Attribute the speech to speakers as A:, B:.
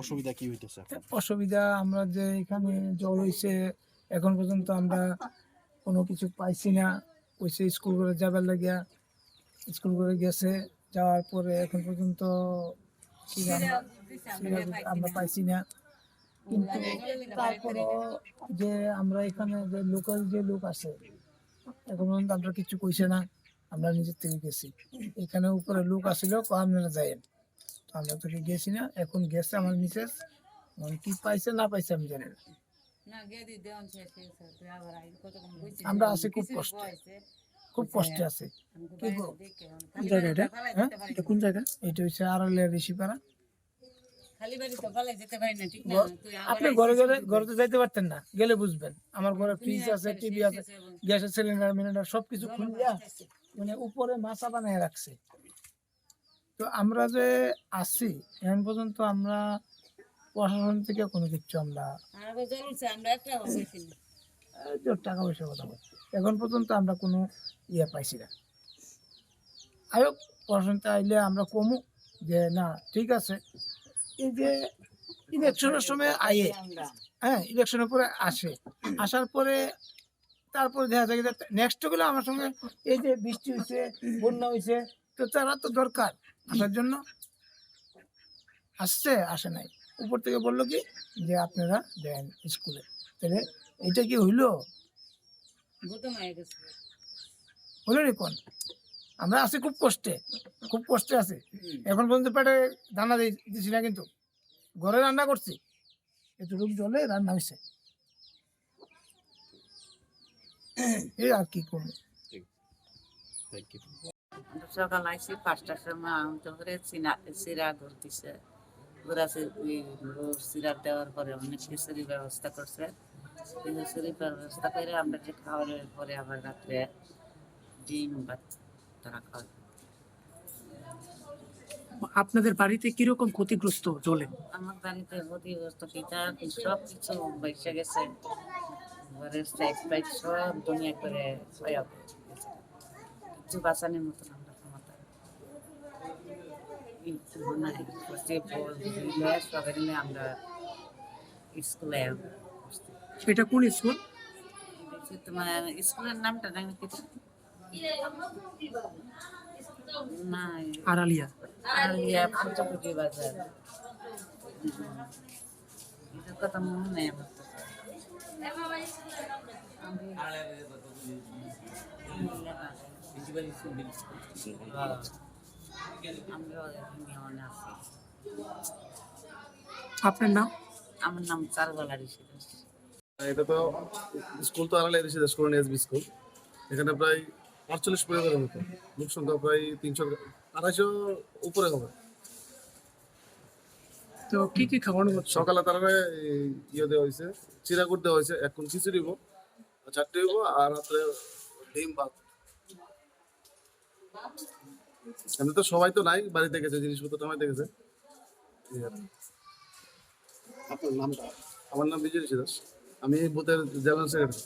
A: অসুবিধা কি হইতেছে?
B: অসুবিধা আমরা যে এখানে জল হয়েছে এখন পর্যন্ত আমরা কোনো কিছু পাইছি না। কইছে স্কুল করে যাবার লাগিয়া। স্কুল করে গেছে, যাওয়ার পরে এখন পর্যন্ত আমরা পাইছি না। কিন্তু তারপরও যে আমরা এখানে যে লোকাল যে লোক আছে, এখন পর্যন্ত আমরা কিছু কইছে না। আমরা নিজের থেকে গেছি। এখানে উপরে লোক আসলেও আপনারা যাইয়েন? তো আমরা তো গেছি না। এখন গেছে আমার মিসেস মানে কি পাইছে না পাইছে আমি জানি না। আমরা আছি খুব কষ্টে। খুব কষ্টে আছে। কি গো?
C: কোন জায়গা এটা?
B: হ্যাঁ?
C: এটা কোন জায়গা?
B: এটা হচ্ছে আড়ালিয়া ঋষিপাড়া আপনি ঘরে ঘরে ঘরে তো যাইতে পারতেন না। গেলে বুঝবেন। আমার ঘরে ফ্রিজ আছে টিভি আছে গ্যাসের সিলিন্ডার মিলিন্ডার সবকিছু খুলিয়া মানে উপরে মাছা বানিয়ে রাখছে। তো আমরা যে আছি এখন পর্যন্ত আমরা প্রশাসন থেকে কোনো কিছু আমরা টাকা পয়সার কথা বলছি। এখন পর্যন্ত আমরা কোনো ইয়ে পাইছি না। আয়োগ প্রশাসনতে আইলে আমরা কমু যে না ঠিক আছে। এই যে ইলেকশনের সময় আয়ে হ্যাঁ ইলেকশনের পরে আসে। আসার পরে তারপরে দেখা যায় নেক্সটগুলো আমার সঙ্গে এই যে বৃষ্টি হয়েছে বন্যা হয়েছে তো তারা তো দরকার। আসার জন্য আসছে আসে নাই। উপর থেকে বলল কি যে আপনারা দেন স্কুলে। তাহলে এটা কি হইল?
D: হয়ে
B: রে কোন? আমরা আছি খুব কষ্টে খুব কষ্টে আছে। এখন পর্যন্ত পেটে দানা দিছি না কিন্তু। ঘরে রান্না করছি। এতটুকু জলে রান্না হয়েছে এই আর কি করব?
D: সকাল আইসি পাঁচটার সময় আহত করে চিনা চিরা চিরা দেওয়ার পরে অনেক খিচুড়ি ব্যবস্থা করছে। খিচুড়ি ব্যবস্থা করে আমরা যে খাওয়ার পরে আবার রাত্রে ডিম বা তারা খাওয়া
C: আপনাদের বাড়িতে কীরকম ক্ষতিগ্রস্ত জলে
D: আমার বাড়িতে ক্ষতিগ্রস্ত পিতা সব কিছু বেসে গেছে। ঘরের সাইড ফাইড সব দুনিয়া করে হয়ে। কিছু বাঁচানোর মতন আমরা ক্ষমতা সবাই মিলে আমরা স্কুলে।
C: এটা কোন স্কুল?
D: তোমার স্কুলের নামটা জানি কি না
C: আড়ালিয়া।
D: আলিয়া পঞ্চকুটি বাজার। এটার কথা মনে নেই আমার তো
C: আপনার নাম?
D: আমার নাম চারবালা ঋষি দাস
E: এটা তো স্কুল তো আড়ালে এসেছে স্কুল এসবি স্কুল। এখানে প্রায় আটচল্লিশ পরিবারের মতো। লোক সংখ্যা প্রায় তিনশো আড়াইশো উপরে হবে।
C: তো কি কি খাওয়ানো হচ্ছে?
E: সকালে তারা ইয়ে দেওয়া হয়েছে চিরাকুট দেওয়া হয়েছে। এখন খিচুড়ি হইব চারটে আর রাত্রে ডিম ভাত। এমনি তো সবাই তো নাই বাড়িতে গেছে জিনিসপত্র নামাইতে গেছে
A: আপনার নামটা?
E: আমার নাম বিজয় দাস আমি বুথের জেনারেল সেক্রেটারি।